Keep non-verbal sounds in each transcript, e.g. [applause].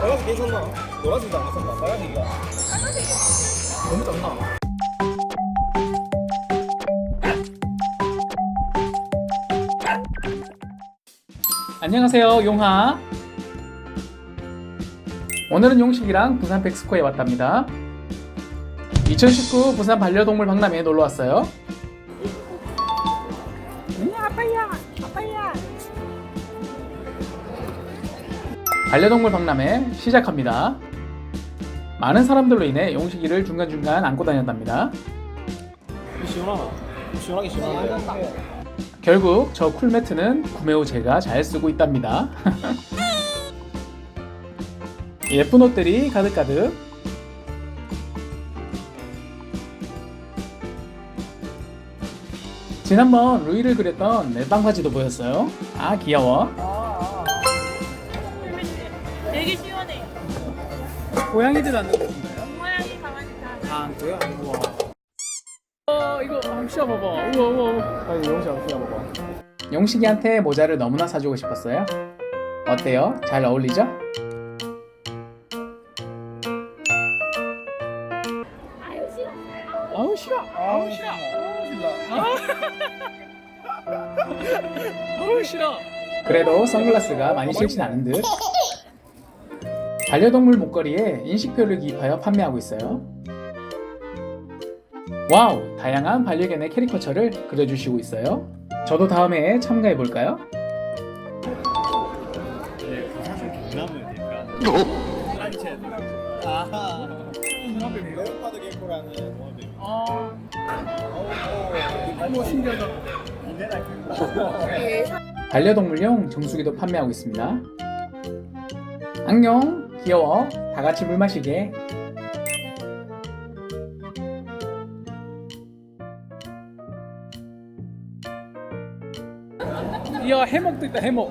빨간색 괜찮나? 노란색도 안 괜찮나? 빨간색이가 너무 작나? 안녕하세요 용하 오늘은 용식이랑 부산 백스코에 왔답니다 2019 부산 반려동물 박람회에 놀러 왔어요 반려동물 박람회 시작합니다 많은 사람들로 인해 용식이를 중간중간 안고 다녔답니다 시원하나? 시원하게 시원하네 결국 저 쿨매트는 구매 후 제가 잘 쓰고 있답니다. [laughs] 예쁜 옷들이 가득가득. 지난번 루이를 그렸던 멜빵 바지도 보였어요. 아 귀여워. 고양이들 앉는 곳인가요? 모양이 가만히 다. 아 그래요? 우와. 어 이거. 우와 우와 우와. 한번 씌워봐봐 용식이한테 모자를 너무나 사주고 싶었어요. 어때요? 잘 어울리죠? 아우 싫어. 아우 싫어. 아우 싫어. 그래도 선글라스가 많이 싫진 않은 듯. [laughs] 반려동물 목걸이에 인식표를 기입하여 판매하고 있어요. 와우, 다양한 반려견의 캐리커처를 그려주시고 있어요. 저도 다음에 참가해 볼까요? 반려동물용 정수기도 판매하고 있습니다. 안녕, 귀여워. 다 같이 물 마시게. 이야 해먹도 있다 해먹.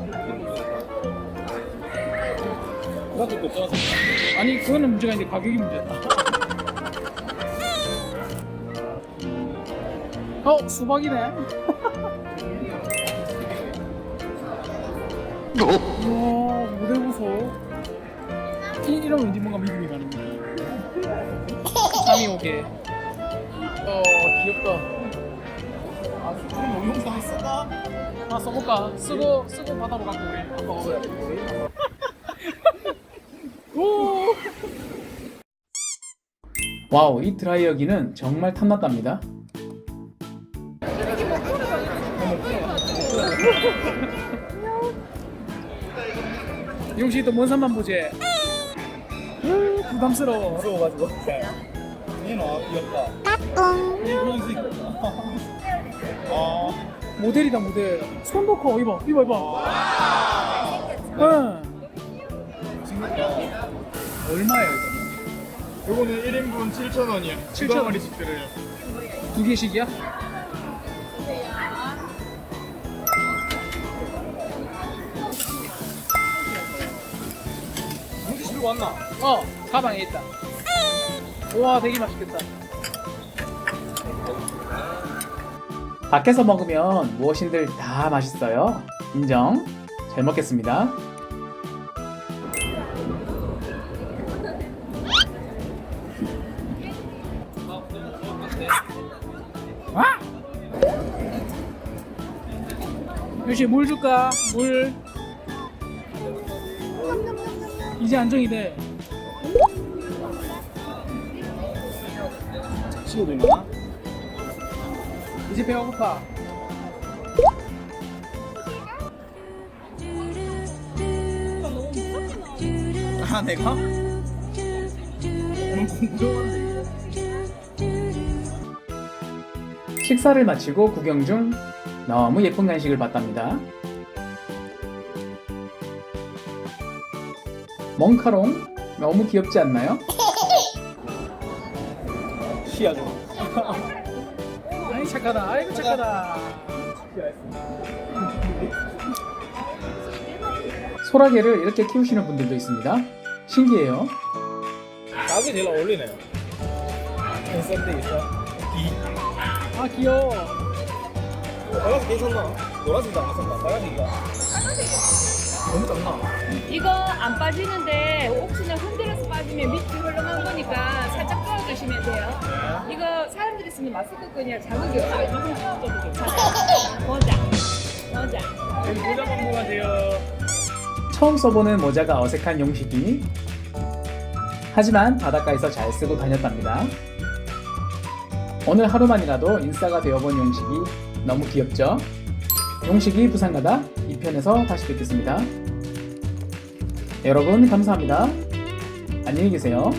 그것도 또 떠서 아니 그거는 문제가 아닌데 가격이 문제다. [laughs] 어 수박이네. [laughs] 우와 모델 보소. 이 이러면 왠지 뭔가 믿음이 가는 거야. 325개. 어 귀엽다. 아 그럼 용시 한번 써봐 하나 써볼까? 쓰고 쓰고 바다로 갖고 우리 아빠 먹어요. [laughs] 오. 와우 이 드라이어기는 정말 탐났답니다. [laughs] 용식이 또먼 산만 보지. 으, 부담스러워. 무서워가지고 얘는 아 귀엽다 이런 식아 모델이다 모델. 손도 커 이봐 이봐 이봐. 응. 얼마예요 이거? 요거는 1인분 7,000원이야 7,000원. 마리씩 들어요 두 개씩이야? 들고 왔나? 어 가방에 있다. 우와 되게 맛있겠다. 밖에서 먹으면 무엇인들 다 맛있어요. 인정. 잘 먹겠습니다. 와! 유시 물 줄까? 물. 이제 안정이 돼. 친구도 있나? 이제 배가 고파. 아 내가? 식사를 마치고 구경 중 너무 예쁜 간식을 봤답니다. 멍카롱 너무 귀엽지 않나요? 시야 좀 [laughs] 아이 착하다. 아이고 착하다. 소라게를 이렇게 키우시는 분들도 있습니다. 신기해요. 나도 제일 어울리네요 썬데 있어 아 귀여워. 빨간색 괜찮나? 노란색도 안 괜찮나? 빨간색이가 너무 작나? 이거 안 빠지는데 혹시나 흔들어서 빠지면 밑으로 흘러간 거니까 살짝 떨어주시면 돼요. 이거 사람들이 쓰는 마스크 끈이라 자극이 없어요. 조금 떨어져도 괜찮아요. 모자. 모자. 여기 모자 방문하세요. 처음 써보는 모자가 어색한 용식이 하지만 바닷가에서 잘 쓰고 다녔답니다. 오늘 하루만이라도 인싸가 되어본 용식이 너무 귀엽죠? 용식이 부산 가다 2편에서 다시 뵙겠습니다. 여러분 감사합니다. 안녕히 계세요.